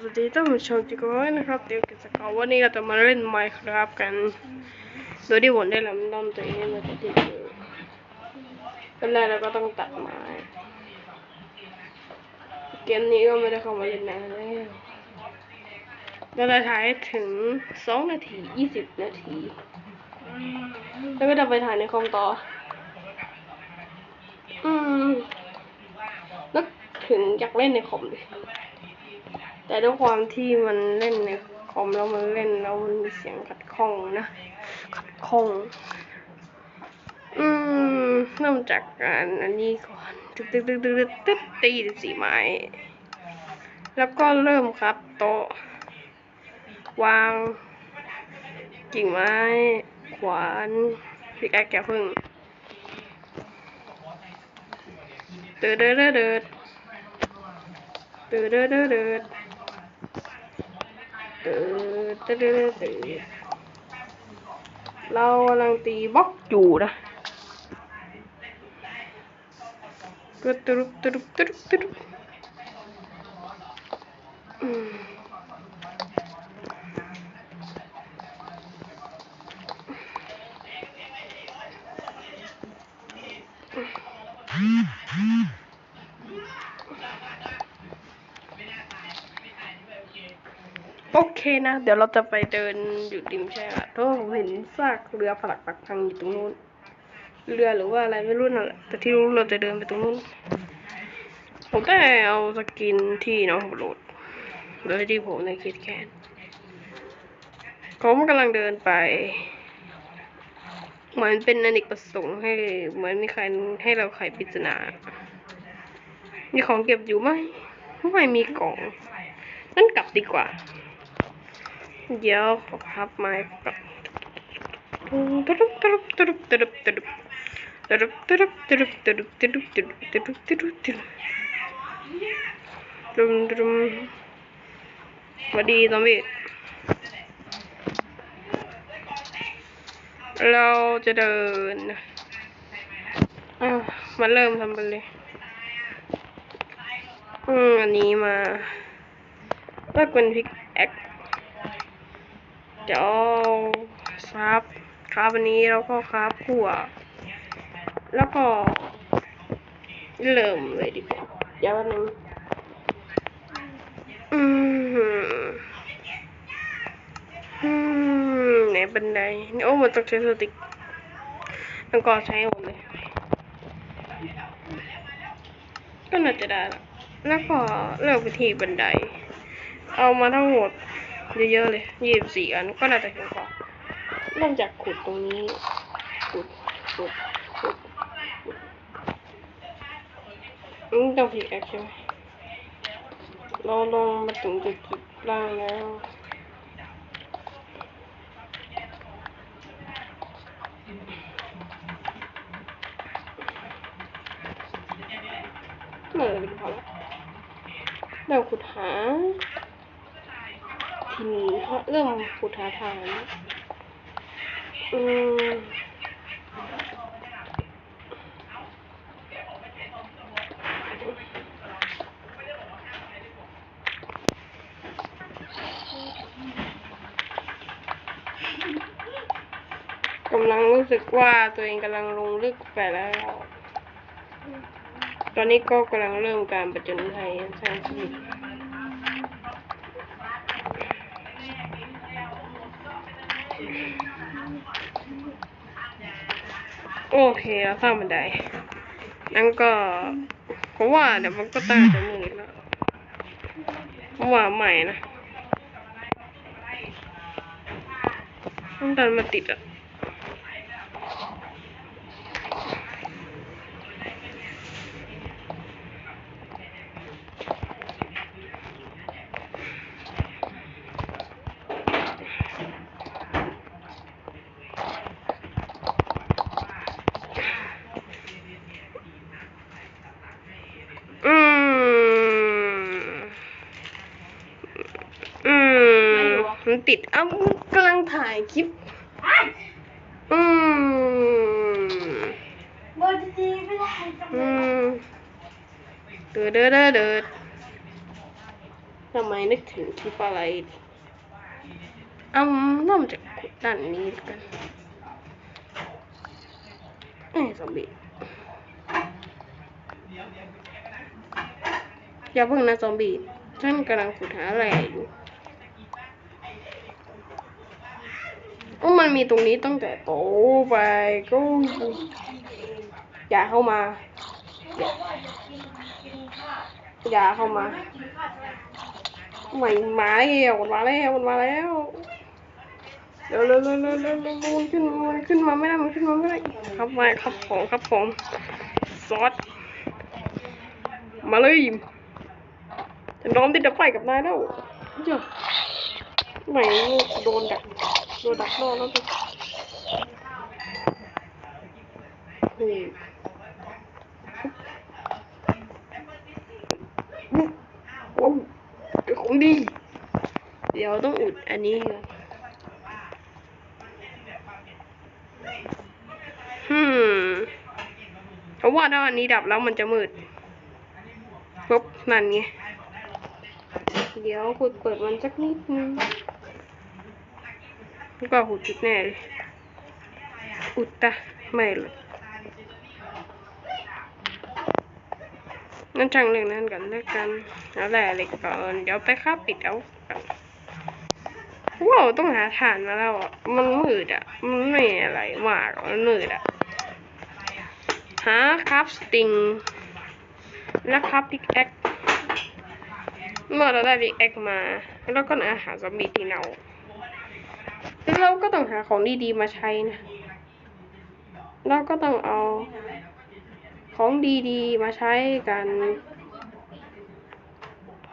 สวัสดีท่านผู้ชมทุกคนนะครับเดี๋ยวกิจกรรมวันนี้เราจะมาเล่น Minecraft กัน โดยที่ผมได้ลำด้อมตัวเองมาติดอยู่เป็นแรกเราก็ต้องตัดไม้เกมนี้ก็ไม่ได้เข้ามาเล่นนานแล้วเราจะถ่ายถึงสองนาทียี่สิบนาที แล้วก็จะไปถ่ายในคอมต่อ อืมนึกถึงอยากเล่นในคอมเลย แต่ด้วยความที่มันเล่นในคอมแล้วมันเล่นแล้วมันมีเสียงขัดข้องนะขัดข้อง อืมเริ่มจากการอันนี้ก่อนตึ๊ดตึ๊ดตึ๊ดตึ๊ดตึ๊ดตึ๊ดตีสีไม้ แล้วก็เริ่มครับโต๊ะวาง กิ่งไม้ ขวานพิกแอคแกะพึ่งเดิดเดิดเดิดเดิดเดิดเดิดเดิดเดิ ตื้อตื้อตื้ดเรากำลังตีบล็อกอยู่นะตุ๊ดตุ๊ดตุ๊ดตุ๊ดตุ๊ด นะ เดี๋ยวเราจะไปเดินอยู่ริมชายหาดเพราะผมเห็นซากเรือผลักปักพังอยู่ตรงนู้น เรือหรือว่าอะไรไม่รู้นั่นแหละแต่ที่รู้เราจะเดินไปตรงนู้น ผมได้เอาสกินที่น้องผมโหลดโดยที่ผมในคิดแค้นผมกำลังเดินไป เหมือนเป็นอเนกประสงค์ให้ เหมือนมีใครให้เราไขปริศนา มีของเก็บอยู่ไหมไม่มีกล่องนั่นกลับดีกว่า เดี๋ยวขอพับไม้ก่อนตรุบตรุบตรุบตรุบตรุบตรุบตรุบตรุบตรุบตรุบตรุบตรุบตรุบตรุบตรุบตรุมตรุมสวัสดีซอมบี้เราจะเดินอะมาเริ่มทำกันเลย อืมอันนี้มาเลือกเป็นพิกแอค เดี๋ยวครับ ครับวันนี้เราก็ครับขั่วแล้วก็เริ่มเลยดีกว่าเดี๋ยวนึงอืมอืมไหนบันไดนี่โอ้มันต้องใช้สติกแล้วก็ใช้หมดเลยก็น่าจะได้ละแล้วก็เลือกวิธีบันได เอามาทั้งหมด เยอะๆเลยยี่สิบสี่อันก็น่าจะเพียงพอเริ่มจากขุดตรงนี้ ขุด ขุด ขุดขุดอืมต้องพิดแอคใช่ไหมเราลงมาถึงจุดจุดล่างแล้ว เมื่อไรพอแล้วเราขุดหา ทีนี้ เริ่มขุดหาทางอืมกำลังรู้สึกว่าตัวเองกำลังลงลึกไปแล้ว ตอนนี้ก็กำลังเริ่มการประจนภัยสร้างชีวิต โอเคเราสร้างบันไดนั่นก็เพราะว่าเดี๋ยวมันก็ตั้งจะมีแล้วเพราะว่าใหม่นะต้องดันมาติดอะ อืม อื มันติด เอ้ากำลังถ่ายคลิป อืมบอดีไม่ได้อืมเดือดเดือดเดือดทำไมนึกถึงคลิปอะไรเอาเริ่มจากด้านนี้กันเอ้ยซอมบีอย่าเพิ่งนะซอมบี้ฉันกำลังขุดหาอะไรอยู่ โอ้มันมีตรงนี้ตั้งแต่โตไปก็อย่าเข้ามา อย่าเข้ามาไม่มาแล้วมันมาแล้วมันมาแล้วเร็วเร็วเร็วเร็วเร็วเร็วมันขึ้นมันขึ้นมาไม่ได้มันขึ้นมาไม่ได้ครับมาครับของครับของซอสมาเลยฉันน้อมติดดับไฟกับนายแล้วเจ้าไม่โดนดัก ดนดักรอแล้วดินี่โอ้เดี๋ยวของดี เดี๋ยวต้องอุดอันนี้ก่อนฮึมเพราะว่าถ้าอันนี้ดับแล้วมันจะมืดปุ๊บนั่นไง เดี๋ยวขุดเปิดมันสักนิดนึง ก็ขุดจุดแน่เลยอุดตะไม่เลยงั้นช่างเรื่องนั้นกันแล้วกันเอาแหละเหล็กก่อน เดี๋ยวไปคาปิดเอาว้าวต้องหาฐานมาแล้วอะ มันมืดอะ มันไม่อะไรมากอะมันมืดอะ หาครับสติงแล้วครับพิกแอคเมื่อเราได้บิ๊กเอ็กมา แล้วก็อาหารซอมบี้ที่เน่า เราก็ต้องหาของดีๆมาใช้นะ เราก็ต้องเอา ของดีๆมาใช้กัน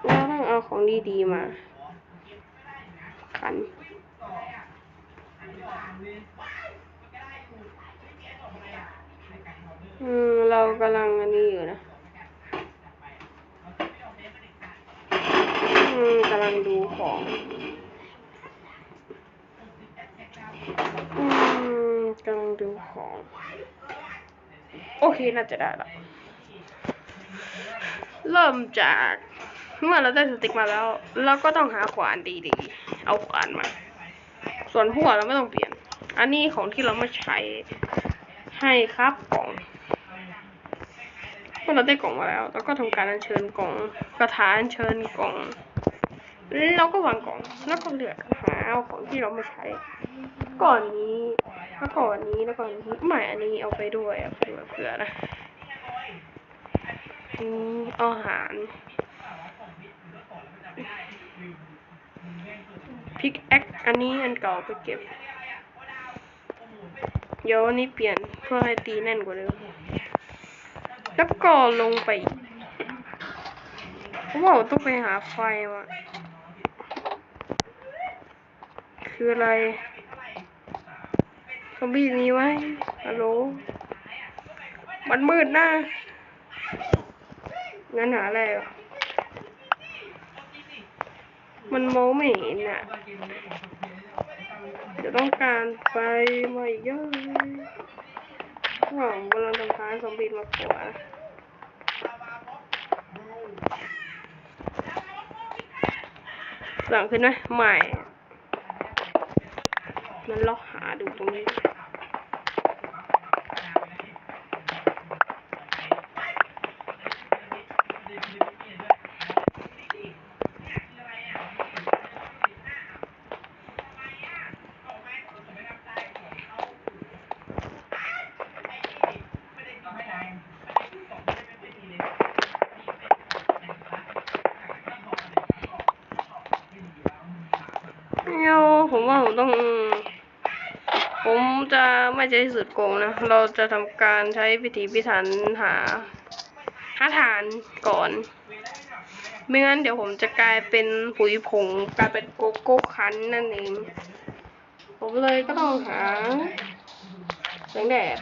เราต้องเอาของดีๆมา ขัน อืม เรากำลังอันนี้อยู่นะ อืมกำลังดูของ อืม กำลังดูของ โอเคน่าจะได้ละเริ่มจากเมื่อเราได้สติ๊กมาแล้ว เราก็ต้องหาขวานดีๆ เอาขวานมา ส่วนหัวเราไม่ต้องเปลี่ยน อันนี้ของที่เราไม่ใช้ให้ครับกล่องเมื่อเราได้กล่องมาแล้วเราก็ทำการอัญเชิญกล่องกระถาอัญเชิญกล่องเราก็วางกล่องแล้วก็เลือกหาเอาของที่เราไม่ใช้ ก่อนนี้ แล้วก่อนนี้แล้วก่อนนี้ไม่อันนี้เอาไปด้วยเอาไปด้วยเผื่อนะอืมอาหารพิกแอคอันนี้อันเก่าไปเก็บ เดี๋ยวอันนี้เปลี่ยนเพื่อให้ตีแน่นกว่าเดิมแล้วก็ลงไปอีกผมว่าต้องไปหาไฟมาคืออะไร อมบี้มีไหมฮัลโหล มันมืดนะงั้นหาอะไรอะ มันมองไม่เห็นอะเดี๋ยวต้องการไฟมาอีกเยอะเลยว้าวกำลังทำท้ายซอมบี้มากกว่าหลังขึ้นไหมไม่มันล็อกหาดูตรงนี้ เดี๋ยวผมว่าผมต้อง ผมจะ ไม่ใช้สุดโกงนะ เราจะทำการใช้พิธีพิถันหาหาฐานก่อน ไม่งั้นเดี๋ยวผมจะกลายเป็นปุ๋ยผงกลายเป็นโกโก้คันนั่นเอง ผมเลยก็ต้องหาแสงแดด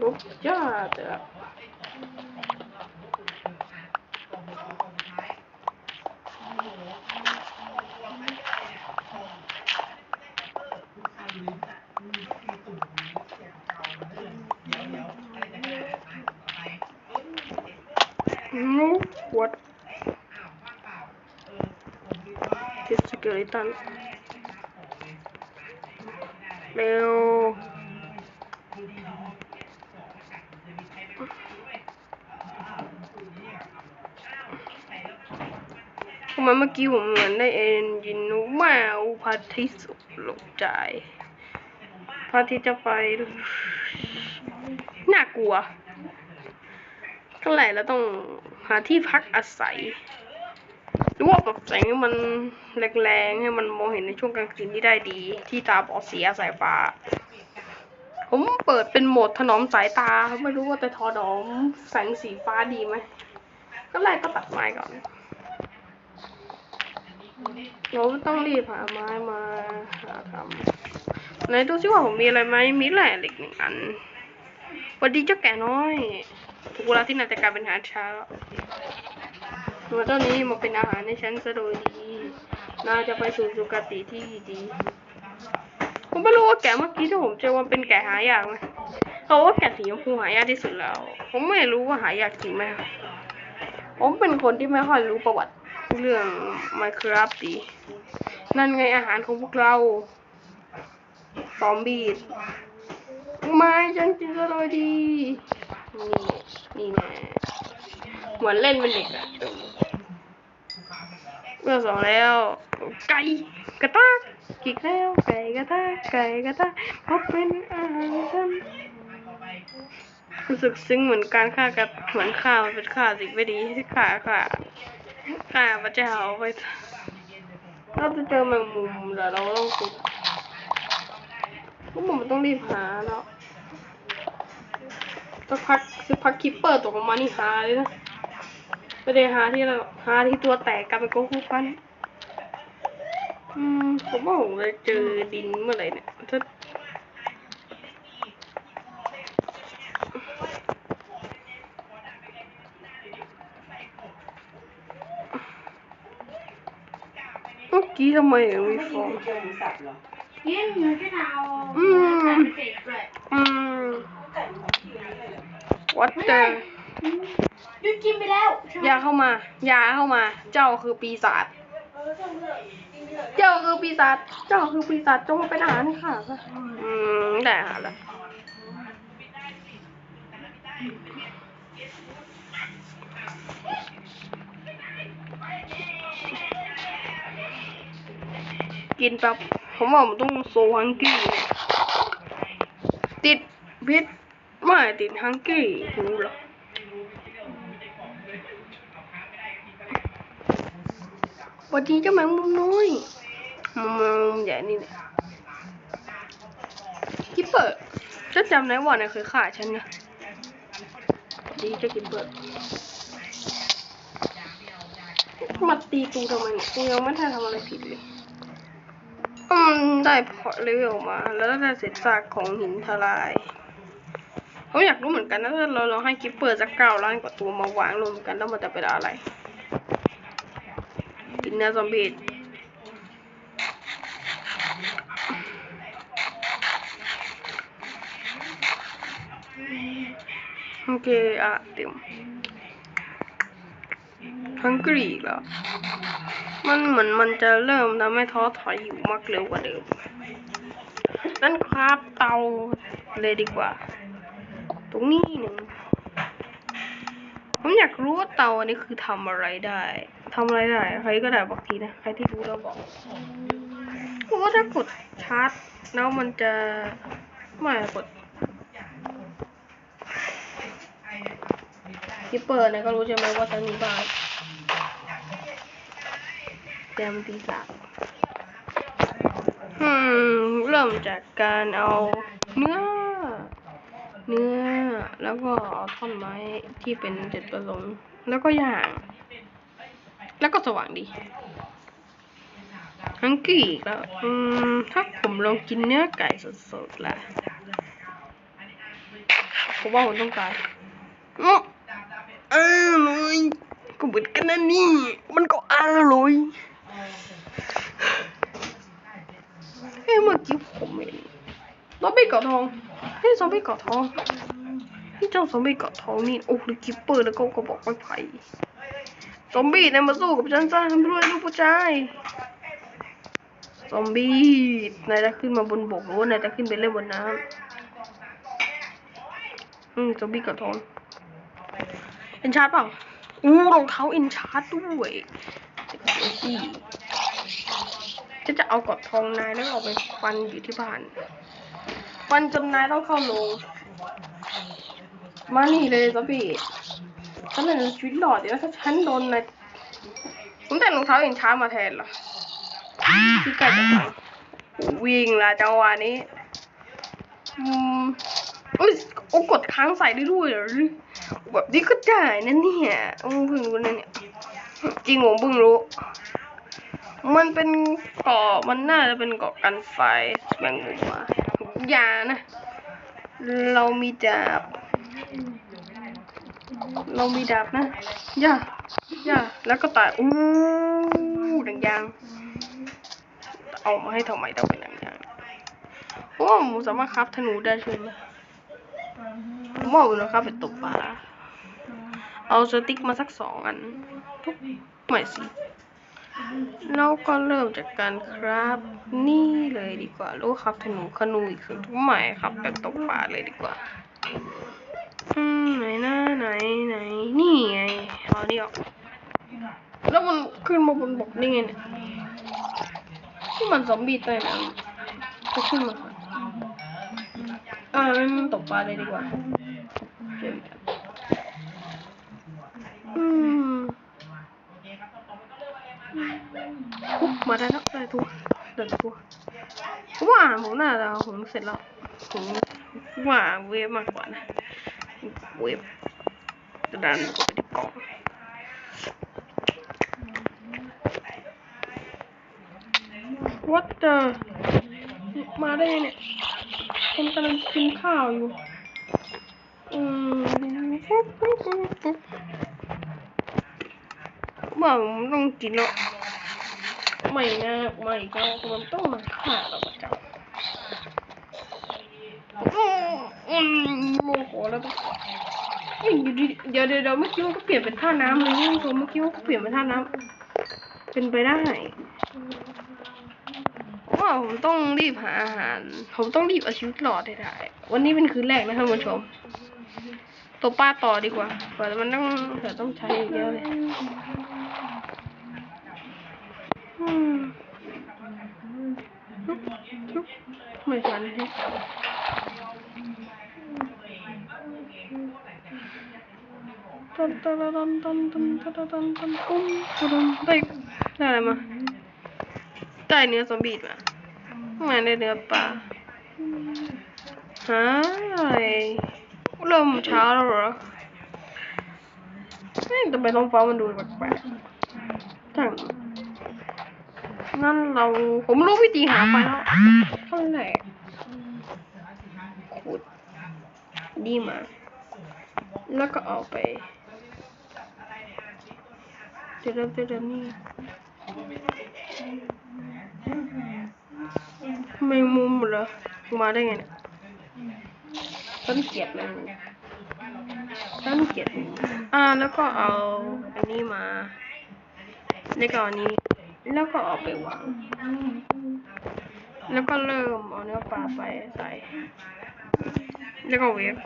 ลุกยอดเลย อะนูวัดทิสเกลิตันเร็วทำไมเมื่อกี้ผมเหมือนได้เอ็นยินนูแมวพระอาทิตย์สุกลงใจพระอาทิตย์จะไป น่ากลัวเท่าไหร่แล้วต้องาที่พักอาศัย หรือว่าปรับแสงให้มันแรงๆให้มันมองเห็นในช่วงกลางคืนที่ได้ดี ที่ตาบอดเสียสายฟ้า ผมเปิดเป็นโหมดถนอมสายตา ไม่รู้ว่าจะทอดอมแสงสีฟ้าดีไหมก็แรกก็ตัดไม้ก่อนเราต้องรีบหาไม้มาหาทำไหนดูซิว่าผมมีอะไรไหมมีแหล่เหล็กหนึ่งอันสวัสดีเจ้าแก่น้อย เวลาที่นายจะกลายเป็นอาหารเช้าแล้วตัวเจ้านี้มาเป็นอาหารในฉันซะโดยดีนายจะไปสู่สุคติที่ดี ผมไม่รู้ว่าแกะเมื่อกี้ที่ผมเจอมันเป็นแกะหายากไหมเขาว่าแกะสีชมพูหายากที่สุดแล้ว ผมไม่รู้ว่าหายากจริงไหมผมเป็นคนที่ไม่ค่อยรู้ประวัติเรื่อง Minecraft ดี นั่นไงอาหารของพวกเราซอมบี้ไม่ฉันกินซะโดยดี นี่นี่น่เหมือนเล่นเป็นเด็กอะเมื่อสองแล้ว ไก่กระตากกิกแล้ว ไก่กระตากไก่กระตากเพราะเป็นอาหารฉันรู้สึกซึ้งเหมือนการฆ่ากับเหมือนฆ่ามันเป็นฆ่าสิ่งไม่ดีที่ฆ่าฆ่าฆ่าพระเจ้าไปเราจะเจอแมงมุมเดี๋ยวเราต้องคุดพวกมันต้องรีบหาแล้ว สักพักสักพักคิปเปอร์ตกลงมานี่หาเลยนะไม่ได้หาที่เราหาที่ตัวแตกกลายเป็นโกคูปันอืมผมว่าผมจะเจอดินเมื่อไหร่เนี่ยถ้าเมื่อกี้ทำไมถึงมีฟองกินหนูจะเอาอืมเผ็ ดด้วยอืม what the หยุดกินไปแล้วใช่ไหมอย่าเข้ามา อย่าเข้ามา เจ้าคือปีศาจเออช่างเถอะกินไปเถอะเจ้าคือปีศาจ เจ้าคือปีศาจจงมาเป็นอาหารให้ข้าซะอืมได้อาหารแล้วกินแบบผมว่าผมต้องโซฮังกี้เนี่ยติดพิษ ไม่ติดฮังกี้รู้เหรอวัสดีเจ้าแมงมุมน้อยมุมใหญ่นี่นี่ยกิปเปอร์ฉันจำได้ว่าเนี่ยเคยฆ่าฉันนะดีจ้ากิปเปอร์มาตีกูทำไมกูยังไม่ทันทำอะไรผิดเลยอืมได้พอเลเวลมา แล้วได้เศษซากของหินทลาย ผมอยากรู้เหมือนกันนะถ้าเราลองให้กิปเปอร์สักเก้าล้านกว่าตัวมาวางรวมกันแล้วมันจะเป็นอะไรกินเนื้อซอมบี้โอเคอะเต็มฮังกี้อีกแล้ว มันเหมือนมันจะเริ่มทำให้ท้อถอยอยู่มากเร็วกว่าเดิมนั่นครับเตาเลยดีกว่า ตรงนี้หนึ่งผมอยากรู้ว่าเตาอันนี้คือทำอะไรได้ทำอะไรได้ ใครก็ได้บอกทีนะ ใครที่รู้แล้วบอกเพราะว่าถ้ากดชาร์จแล้วมันจะไม่กดคิปเปอร์เนี่ยก็รู้ใช่ไหมว่าจะมีบ้างเตรียมตีสามเริ่มจากการเอาเนื้อ เนื้อแล้วก็ท่อนไม้ที่เป็นเจ็ดประสงค์แล้วก็ย่าง แล้วก็สว่างดีฮังกี้อีกแล้วอืมถ้าผมลองกินเนื้อไก่สดๆล่ะผมว่าผมต้องตายอื้ออร่อยก็เหมือนกันนะนี่ มันก็อร่อยเฮ้ยเมื่อกี้ผมเห็นซอมบี้เกาะทอง เฮ้ซอมบี้เกาะทองนี่เจ้าซอมบี้เกาะทองนี่โอ้หรือคิปเปอร์แล้วก็กระบอกไม้ไผ่ซอมบี้นายมาสู้กับฉันซะทำด้วยลูกผู้ชายซอมบี้นายจะขึ้นมาบนบกหรือว่านายจะขึ้นไปเล่นบนน้ำอืมซอมบี้เกาะทองเอ็นชาร์ดเปล่าอู้รองเท้าเอ็นชาร์ดด้วยจะจะเอากอดทองนายแล้วเอาไปฟันอยู่ที่บ้าน ฟันจนนายต้องเข้าโรงมานี่เลยซอมบี้ฉันเป็นชีวิตหลอดเดี๋ยวถ้าฉันโดนนายผมแต่งรองเท้าเอ็นช้ามาแทนเหรอที่กลจะฟังวิ่งละจังหวะนี้อืมอุ้ยโอ้กดค้างใส่ได้ด้วยเหรอแบบนี้ก็ได้นะเนี่ยอืมเพิ่งรู้นะเนี่ยจริงผมเพิ่งรู้ มันเป็นเกาะมันน่าจะเป็นเกาะกันไฟแมงมุมมา อย่านะ เรามีดาบ เรามีดาบนะ อย่า อย่า แล้วก็ตายอู้ดังยาง เอามาให้ทำไมต้องเป็นดังยางโอ้ผมสามารถคราฟธนูได้ใช่ไหมผมบอกเลยครับเป็นตกปลา เอาสติ๊กมาสักสองอัน ทุกใหม่สิ แล้วก็เริ่มจากการครับ นี่เลยดีกว่ารู้ครับธนูขนูอีกคือทุกใหม่ครับแบบตกปลาเลยดีกว่าอืมไหนนะไหนไหนนี่ไงเอานี่ออกแล้วมันขึ้นมาบนบกนี่ไงเนี่ยที่มันซอมบี้ใต้น้ำก็ขึ้นมาก่อนอ่างั้นตกปลาเลยดีกว่าเดี๋ยวกันอืมทุบ มาได้แล้วได้ทุกเดินทุกว่าผมน่าจะผมเสร็จแล้วผมว่าเวฟมากกว่านะเวฟจะดันกดไปที่กล่องวัดเจอมาได้เนี่ยผมกำลังกินข้าวอยู่อืมว่าผมต้องกินแล้ว ไม่นะไม่เจ้ามันต้องมาฆ่าเราประจำอืมโมโหแล้วต้องเอ้ยเดี๋ยวเดี๋ยวเดี๋ยวเมื่อกี้มันก็เปลี่ยนเป็นท่าน้ำเลยนี่ผมเมื่อกี้มันก็เปลี่ยนเป็นท่าน้ำเป็นไปได้ว่าผมต้องรีบหาอาหาร ผมต้องรีบเอาชีวิตรอดให้ได้วันนี้เป็นคืนแรกนะท่านผู้ชมตัวป้าต่อดีกว่าเผื่อมันต้องเผื่อต้องใช้เยอะเลย อืมชุบชุบไม่ฟันใช่ตันตันตันตันตันตันตันตันตันปุ้มปุ้มได้ได้อะไรมาได้เนื้อซอมบี้มาไม่ได้เนื้อปลาหาอะไรเริ่มเช้าแล้วเหรอเฮ้ยทำไมท้องฟ้ามันดูแปลกๆจัง นั่นเราผมรู้วิธีหาไฟแล้วขั้นแรกขุดดีมา แล้วก็เอาไปเดี๋ยวเดี๋ยวเดี๋ยวนี่แมงมุมเหรอ มาได้ไงเนี่ยต้นเกียดมันต้นเกียดอ่า แล้วก็เอาอันนี้มา แล้วก็อันนี้ แล้วก็เอาไปวาง แล้วก็เริ่มเอาเนื้อปลาไปใส่ แล้วก็เวฟ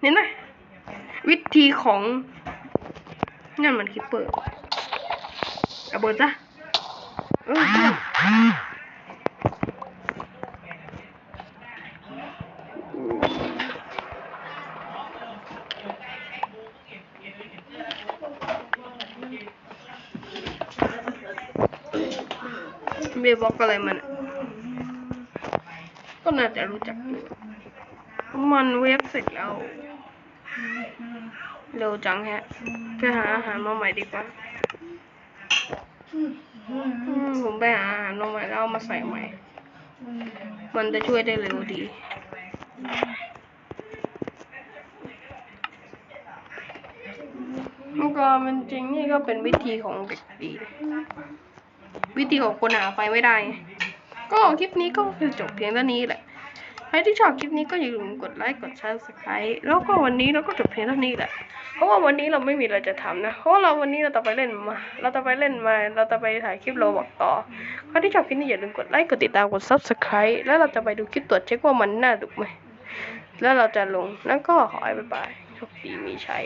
เห็นไหมวิธีของนั่นมันคิปเปอร์ระเบิดจ้ะเออเยี่ยม เบย์บอกอะไรมัน ก็น่าจะรู้จักอยู่มันเวฟเสร็จแล้ว เร็วจังแฮะ ไปหาอาหารมาใหม่ดีกว่า ผมไปหาอาหารมาใหม่แล้วเอามาใส่ใหม่ มันจะช่วยได้เร็วดีมันก็มันจริงนี่ก็เป็นวิธีของเด็กดี วิธีของคนหาไฟไม่ได้ ก็คลิปนี้ก็คือจบเพียงเท่านี้แหละถ้รที่ชอบคลิปนี้ก็อย่าลืมกดไลค์กด subscribe แล้วก็วันนี้เราก็จบเพียงเท่านี้แหละ เพราะว่าวันนี้เราไม่มีอะไรจะทำนะ เพราะเราวันนี้เราจะไปเล่นมา เราจะไปเล่นมา เราจะไปถ่ายคลิปโรบอกต่อ ใครที่ชอบคลิปนี้อย่าลืมกดไลค์กดติดตามกด subscribe แล้วเราจะไปดูคลิปตรวจเช็คว่ามันน่าดูไหมแล้วเราจะลง แล้วก็ขอให้บ๊ายบายโชคดีมีชัย